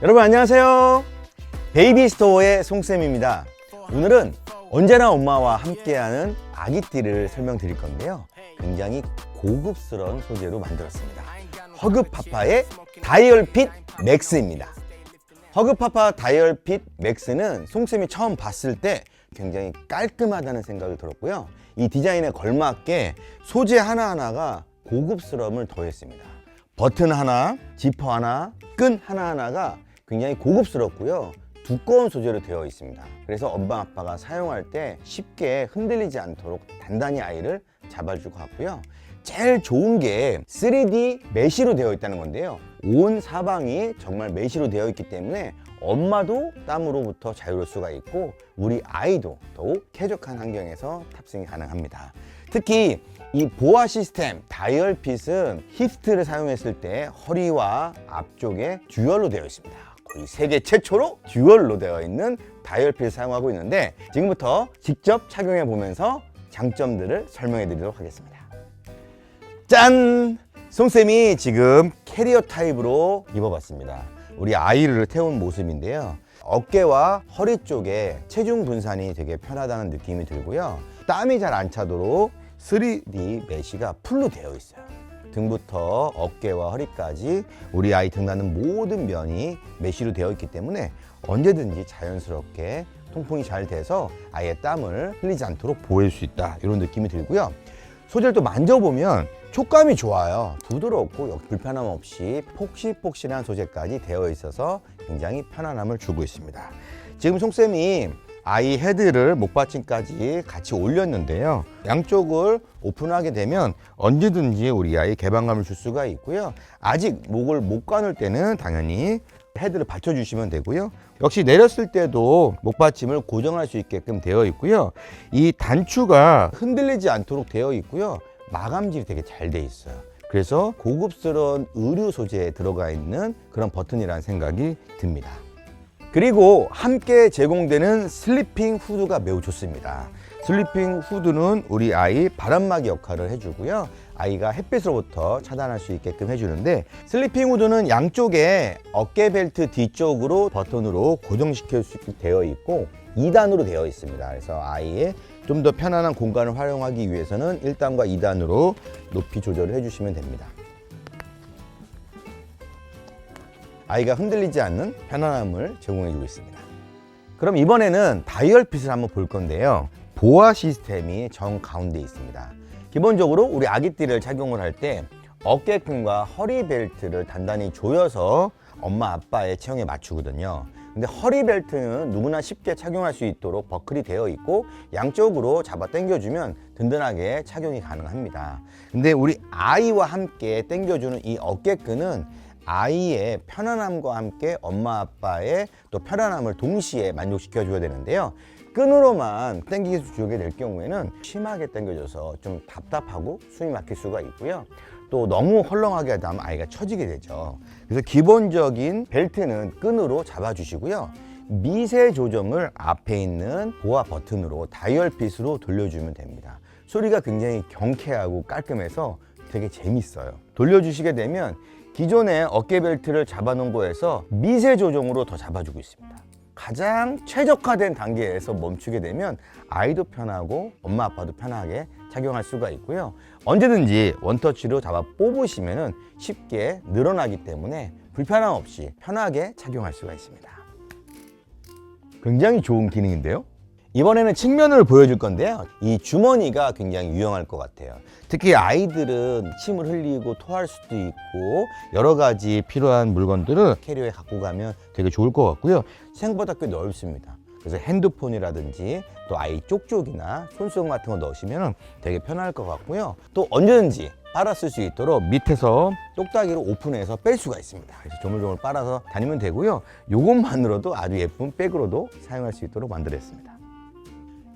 여러분 안녕하세요. 베이비 스토어의 송쌤입니다. 오늘은 언제나 엄마와 함께하는 아기띠를 설명드릴 건데요. 굉장히 고급스러운 소재로 만들었습니다. 허그파파의 다이얼핏 맥스입니다. 허그파파 다이얼핏 맥스는 송쌤이 처음 봤을 때 굉장히 깔끔하다는 생각이 들었고요. 이 디자인에 걸맞게 소재 하나하나가 고급스러움을 더했습니다. 버튼 하나, 지퍼 하나, 끈 하나하나가 굉장히 고급스럽고요. 두꺼운 소재로 되어 있습니다. 그래서 엄마 아빠가 사용할 때 쉽게 흔들리지 않도록 단단히 아이를 잡아줄 것 같고요. 제일 좋은 게 3D 메쉬로 되어 있다는 건데요. 온 사방이 정말 메쉬로 되어 있기 때문에 엄마도 땀으로부터 자유로울 수가 있고 우리 아이도 더욱 쾌적한 환경에서 탑승이 가능합니다. 특히 이 보아 시스템 다이얼핏은 힙스트를 사용했을 때 허리와 앞쪽에 듀얼로 되어 있습니다. 거의 세계 최초로 듀얼로 되어 있는 다이얼핏을 사용하고 있는데 지금부터 직접 착용해 보면서 장점들을 설명해 드리도록 하겠습니다. 짠! 송쌤이 지금 캐리어 타입으로 입어봤습니다. 우리 아이를 태운 모습인데요. 어깨와 허리 쪽에 체중 분산이 되게 편하다는 느낌이 들고요. 땀이 잘 안 차도록 3D 메쉬가 풀로 되어 있어요. 등부터 어깨와 허리까지 우리 아이 등나는 모든 면이 메쉬로 되어 있기 때문에 언제든지 자연스럽게 통풍이 잘 돼서 아이의 땀을 흘리지 않도록 보호할 수 있다. 이런 느낌이 들고요. 소재를 또 만져보면 촉감이 좋아요. 부드럽고 역- 불편함 없이 폭신폭신한 소재까지 되어 있어서 굉장히 편안함을 주고 있습니다. 지금 송쌤이 아이 헤드를 목받침까지 같이 올렸는데요. 양쪽을 오픈하게 되면 언제든지 우리 아이 개방감을 줄 수가 있고요. 아직 목을 못 가눌 때는 당연히 헤드를 받쳐주시면 되고요. 역시 내렸을 때도 목받침을 고정할 수 있게끔 되어 있고요. 이 단추가 흔들리지 않도록 되어 있고요. 마감질이 되게 잘 돼 있어요. 그래서 고급스러운 의류 소재에 들어가 있는 그런 버튼이라는 생각이 듭니다. 그리고 함께 제공되는 슬리핑 후드가 매우 좋습니다. 슬리핑 후드는 우리 아이 바람막이 역할을 해주고요. 아이가 햇빛으로부터 차단할 수 있게끔 해주는데 슬리핑 후드는 양쪽에 어깨 벨트 뒤쪽으로 버튼으로 고정시킬 수 있게 되어 있고 2단으로 되어 있습니다. 그래서 아이의 좀 더 편안한 공간을 활용하기 위해서는 1단과 2단으로 높이 조절을 해주시면 됩니다. 아이가 흔들리지 않는 편안함을 제공해주고 있습니다. 그럼 이번에는 다이얼핏을 한번 볼 건데요. 보아 시스템이 정 가운데 있습니다. 기본적으로 우리 아기띠를 착용을 할 때 어깨끈과 허리 벨트를 단단히 조여서 엄마 아빠의 체형에 맞추거든요. 근데 허리 벨트는 누구나 쉽게 착용할 수 있도록 버클이 되어 있고 양쪽으로 잡아 당겨주면 든든하게 착용이 가능합니다. 근데 우리 아이와 함께 당겨주는 이 어깨끈은 아이의 편안함과 함께 엄마 아빠의 또 편안함을 동시에 만족시켜 줘야 되는데요. 끈으로만 당기게 주게 될 경우에는 심하게 당겨져서 좀 답답하고 숨이 막힐 수가 있고요. 또 너무 헐렁하게 하다 보면 아이가 처지게 되죠. 그래서 기본적인 벨트는 끈으로 잡아주시고요. 미세 조정을 앞에 있는 보아 버튼으로 다이얼 핏으로 돌려주면 됩니다. 소리가 굉장히 경쾌하고 깔끔해서 되게 재밌어요. 돌려주시게 되면 기존의 어깨 벨트를 잡아놓은 거에서 미세 조정으로 더 잡아주고 있습니다. 가장 최적화된 단계에서 멈추게 되면 아이도 편하고 엄마 아빠도 편하게 착용할 수가 있고요. 언제든지 원터치로 잡아 뽑으시면 쉽게 늘어나기 때문에 불편함 없이 편하게 착용할 수가 있습니다. 굉장히 좋은 기능인데요. 이번에는 측면을 보여줄 건데요. 이 주머니가 굉장히 유용할 것 같아요. 특히 아이들은 침을 흘리고 토할 수도 있고 여러 가지 필요한 물건들을 캐리어에 갖고 가면 되게 좋을 것 같고요. 생각보다 꽤 넓습니다. 그래서 핸드폰이라든지 또 아이 쪽쪽이나 손수건 같은 거 넣으시면 되게 편할 것 같고요. 또 언제든지 쓸수 있도록 밑에서 똑딱이로 오픈해서 뺄 수가 있습니다. 그래서 조물조물 빨아서 다니면 되고요. 이것만으로도 아주 예쁜 백으로도 사용할 수 있도록 만들었습니다.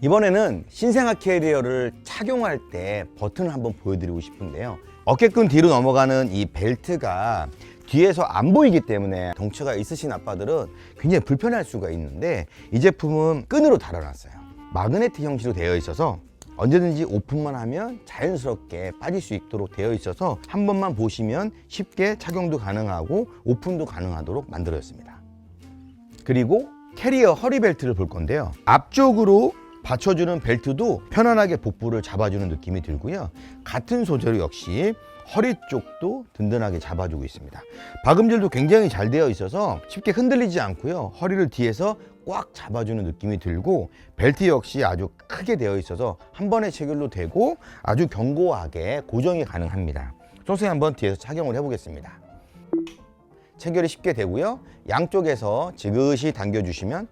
이번에는 신생아 캐리어를 착용할 때 버튼을 한번 보여드리고 싶은데요. 어깨끈 뒤로 넘어가는 이 벨트가 뒤에서 안 보이기 때문에 덩치가 있으신 아빠들은 굉장히 불편할 수가 있는데 이 제품은 끈으로 달아놨어요. 마그네틱 형식으로 되어 있어서 언제든지 오픈만 하면 자연스럽게 빠질 수 있도록 되어 있어서 한 번만 보시면 쉽게 착용도 가능하고 오픈도 가능하도록 만들어졌습니다. 그리고 캐리어 허리 벨트를 볼 건데요. 앞쪽으로 받쳐주는 벨트도 편안하게 복부를 잡아주는 느낌이 들고요. 같은 소재로 역시 허리 쪽도 든든하게 잡아주고 있습니다. 박음질도 굉장히 잘 되어 있어서 쉽게 흔들리지 않고요. 허리를 뒤에서 꽉 잡아주는 느낌이 들고 벨트 역시 아주 크게 되어 있어서 한 번에 체결로 되고 아주 견고하게 고정이 가능합니다. 선생님 한번 뒤에서 착용을 해보겠습니다. 체결이 쉽게 되고요. 양쪽에서 지그시 당겨주시면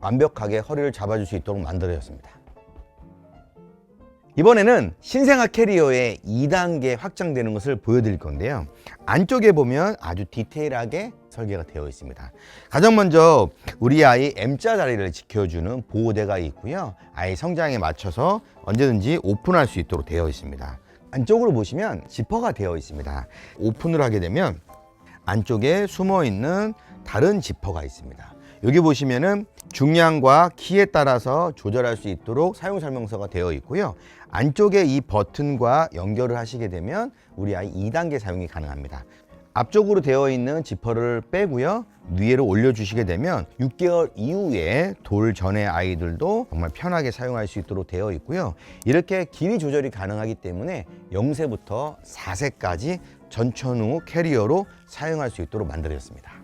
완벽하게 허리를 잡아줄 수 있도록 만들어졌습니다. 이번에는 신생아 캐리어의 2단계 확장되는 것을 보여드릴 건데요. 안쪽에 보면 아주 디테일하게 설계가 되어 있습니다. 가장 먼저 우리 아이 M자 자리를 지켜주는 보호대가 있고요. 아이 성장에 맞춰서 언제든지 오픈할 수 있도록 되어 있습니다. 안쪽으로 보시면 지퍼가 되어 있습니다. 오픈을 하게 되면 안쪽에 숨어 있는 다른 지퍼가 있습니다. 여기 보시면은 중량과 키에 따라서 조절할 수 있도록 사용 설명서가 되어 있고요. 안쪽에 이 버튼과 연결을 하시게 되면 우리 아이 2단계 사용이 가능합니다. 앞쪽으로 되어 있는 지퍼를 빼고요. 위로 올려주시게 되면 6개월 이후에 돌 전의 아이들도 정말 편하게 사용할 수 있도록 되어 있고요. 이렇게 길이 조절이 가능하기 때문에 0세부터 4세까지 전천후 캐리어로 사용할 수 있도록 만들어졌습니다.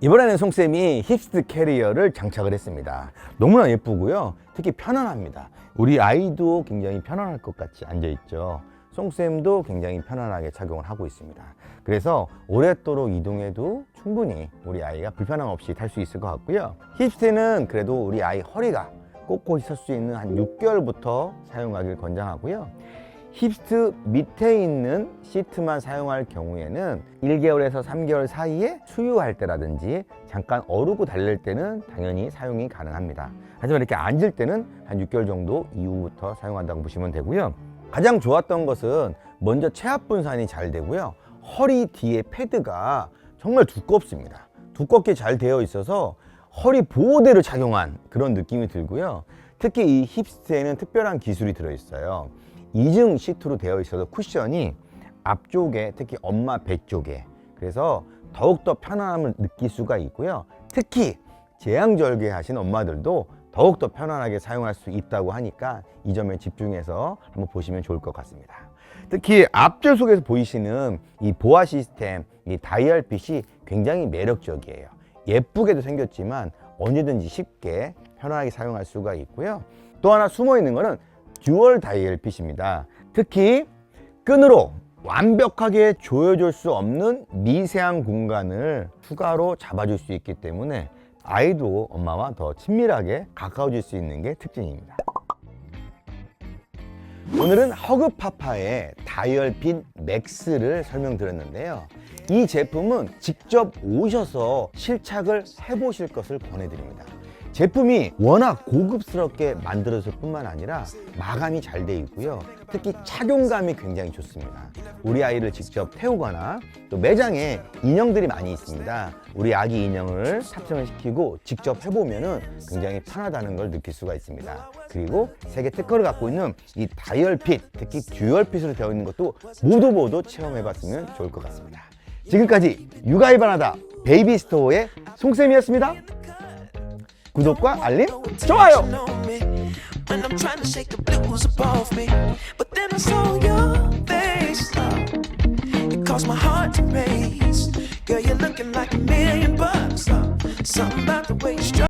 이번에는 송쌤이 힙스트 캐리어를 장착을 했습니다. 너무나 예쁘고요. 특히 편안합니다. 우리 아이도 굉장히 편안할 것 같이 앉아있죠. 송쌤도 굉장히 편안하게 착용을 하고 있습니다. 그래서 오랫도록 이동해도 충분히 우리 아이가 불편함 없이 탈 수 있을 것 같고요. 힙스트는 그래도 우리 아이 허리가 꼿꼿이 설 수 있는 한 6개월부터 사용하길 권장하고요. 힙스트 밑에 있는 시트만 사용할 경우에는 1개월에서 3개월 사이에 수유할 때라든지 잠깐 어르고 달릴 때는 당연히 사용이 가능합니다. 하지만 이렇게 앉을 때는 한 6개월 정도 이후부터 사용한다고 보시면 되고요. 가장 좋았던 것은 먼저 체압 분산이 잘 되고요. 허리 뒤에 패드가 정말 두껍습니다. 두껍게 잘 되어 있어서 허리 보호대를 착용한 그런 느낌이 들고요. 특히 이 힙스트에는 특별한 기술이 들어있어요. 이중 시트로 되어 있어서 쿠션이 앞쪽에 특히 엄마 배 쪽에 그래서 더욱더 편안함을 느낄 수가 있고요. 특히 제왕절개 하신 엄마들도 더욱더 편안하게 사용할 수 있다고 하니까 이 점에 집중해서 한번 보시면 좋을 것 같습니다. 특히 앞좌석에서 보이시는 이 보아 시스템, 이 다이얼 핏이 굉장히 매력적이에요. 예쁘게도 생겼지만 언제든지 쉽게 편안하게 사용할 수가 있고요. 또 하나 숨어 있는 거는 듀얼 다이얼 핏입니다. 특히 끈으로 완벽하게 조여줄 수 없는 미세한 공간을 추가로 잡아줄 수 있기 때문에 아이도 엄마와 더 친밀하게 가까워질 수 있는 게 특징입니다. 오늘은 허그파파의 다이얼핀 맥스를 설명드렸는데요. 이 제품은 직접 오셔서 실착을 해보실 것을 권해드립니다. 제품이 워낙 고급스럽게 만들어질 뿐만 아니라 마감이 잘 돼 있고요. 특히 착용감이 굉장히 좋습니다. 우리 아이를 직접 태우거나 또 매장에 인형들이 많이 있습니다. 우리 아기 인형을 탑승을 시키고 직접 해보면은 굉장히 편하다는 걸 느낄 수가 있습니다. 그리고 세계 특허를 갖고 있는 이 다이얼핏, 특히 듀얼핏으로 되어 있는 것도 모두 모두 체험해봤으면 좋을 것 같습니다. 지금까지 육아이바나다 베이비스토어의 송쌤이었습니다. 구독과 알림, 좋아요! When I'm trying to shake the blues above me, but then I saw your face. love. It caused my heart to race. Girl, you're looking like a million bucks. love. Something about the way you strut.